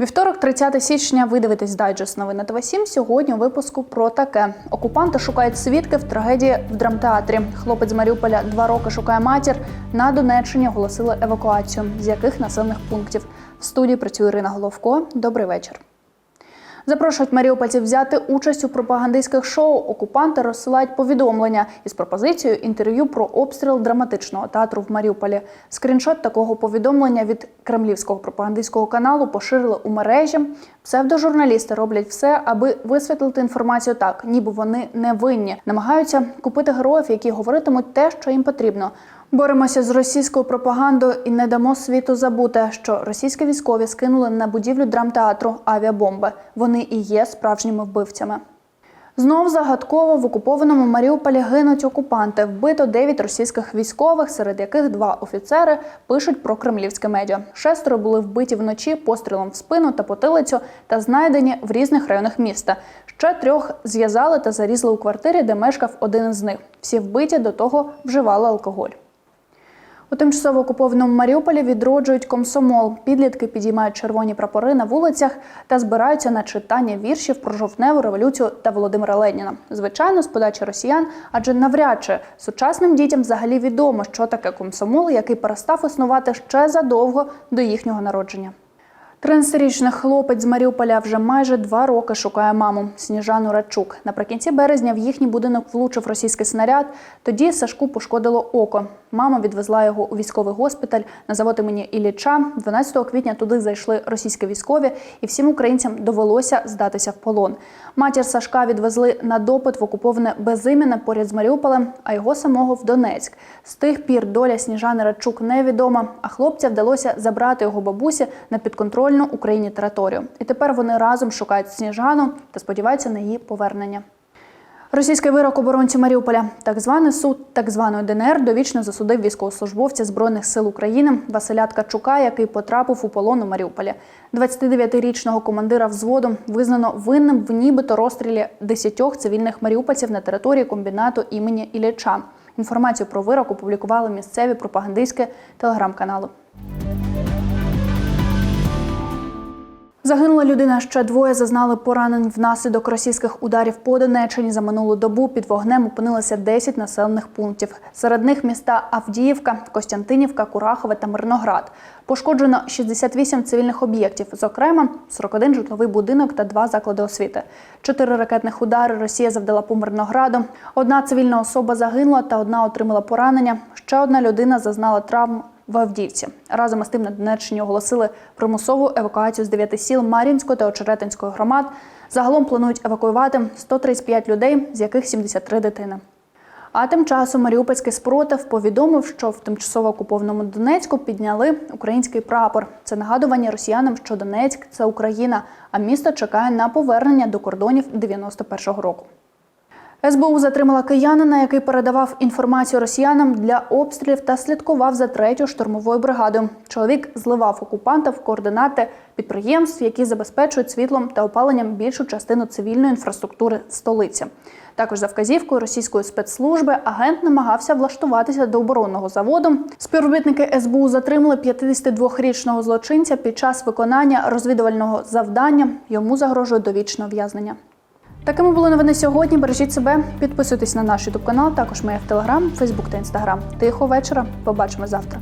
Вівторок, 30 січня, ви дивитесь дайджест новини ТВ 7 Сьогодні у випуску про таке: окупанти шукають свідків трагедії в драмтеатрі. Хлопець з Маріуполя два роки шукає матір. На Донеччині оголосили евакуацію. З яких населених пунктів в студії працює Ірина Головко. Добрий вечір. Запрошують маріупольців взяти участь у пропагандистських шоу. Окупанти розсилають повідомлення із пропозицією інтерв'ю про обстріл драматичного театру в Маріуполі. Скріншот такого повідомлення від кремлівського пропагандистського каналу поширили у мережі. Псевдожурналісти роблять все, аби висвітлити інформацію так, ніби вони не винні. Намагаються купити героїв, які говоритимуть те, що їм потрібно. Боремося з російською пропагандою і не дамо світу забути, що російські військові скинули на будівлю драмтеатру авіабомби. Вони і є справжніми вбивцями. Знов загадково в окупованому Маріуполі гинуть окупанти. Вбито 9 російських військових, серед яких два офіцери пишуть про кремлівське медіа. Шестеро були вбиті вночі пострілом в спину та потилицю та знайдені в різних районах міста. Ще трьох зв'язали та зарізали у квартирі, де мешкав один із них. Всі вбиті до того вживали алкоголь. У тимчасово окупованому Маріуполі відроджують комсомол. Підлітки підіймають червоні прапори на вулицях та збираються на читання віршів про жовтневу революцію та Володимира Леніна. Звичайно, з подачі росіян, адже навряд чи сучасним дітям взагалі відомо, що таке комсомол, який перестав існувати ще задовго до їхнього народження. 13-річний хлопець з Маріуполя вже майже два роки шукає маму Сніжану Радчук. Наприкінці березня в їхній будинок влучив російський снаряд. Тоді Сашку пошкодило око. Мама відвезла його у військовий госпіталь на завод імені Ілліча. 12 квітня туди зайшли російські військові, і всім українцям довелося здатися в полон. Матір Сашка відвезли на допит в окуповане безім'яне поряд з Маріуполем, а його самого в Донецьк. З тих пір доля Сніжани Радчук невідома. А хлопця вдалося забрати його бабусі на підконтрольну Україні територію. І тепер вони разом шукають Сніжану та сподіваються на її повернення. Російський вирок оборонцю Маріуполя, так званий суд так званої ДНР, довічно засудив військовослужбовця збройних сил України Василя Ткачука, який потрапив у полон у Маріуполі. 29-річного командира взводу визнано винним в нібито розстрілі 10 цивільних маріупольців на території комбінату імені Ілліча. Інформацію про вирок опублікували місцеві пропагандистські телеграм-канали. Загинула людина. Ще двоє зазнали поранень внаслідок російських ударів по Донеччині. За минулу добу під вогнем опинилося 10 населених пунктів. Серед них міста Авдіївка, Костянтинівка, Курахове та Мирноград. Пошкоджено 68 цивільних об'єктів, зокрема 41 житловий будинок та два заклади освіти. Чотири ракетних удари Росія завдала по Мирнограду. Одна цивільна особа загинула та одна отримала поранення. Ще одна людина зазнала травм в Авдіївці. Разом із тим на Донеччині оголосили примусову евакуацію з дев'яти сіл Мар'їнської та Очеретинської громад. Загалом планують евакуювати 135 людей, з яких 73 дитини. А тим часом Маріупольський спротив повідомив, що в тимчасово окупованому Донецьку підняли український прапор. Це нагадування росіянам, що Донецьк це Україна, а місто чекає на повернення до кордонів 91-го року. СБУ затримала киянина, який передавав інформацію росіянам для обстрілів та слідкував за третю штурмовою бригадою. Чоловік зливав окупанта в координати підприємств, які забезпечують світлом та опаленням більшу частину цивільної інфраструктури столиці. Також за вказівкою російської спецслужби агент намагався влаштуватися до оборонного заводу. Співробітники СБУ затримали 52-річного злочинця під час виконання розвідувального завдання. Йому загрожує довічне ув'язнення. Такими були новини сьогодні. Бережіть себе, підписуйтесь на наш ютуб канал. Також ми є в Телеграм, Фейсбук та Інстаграм. Тихо вечора. Побачимо завтра.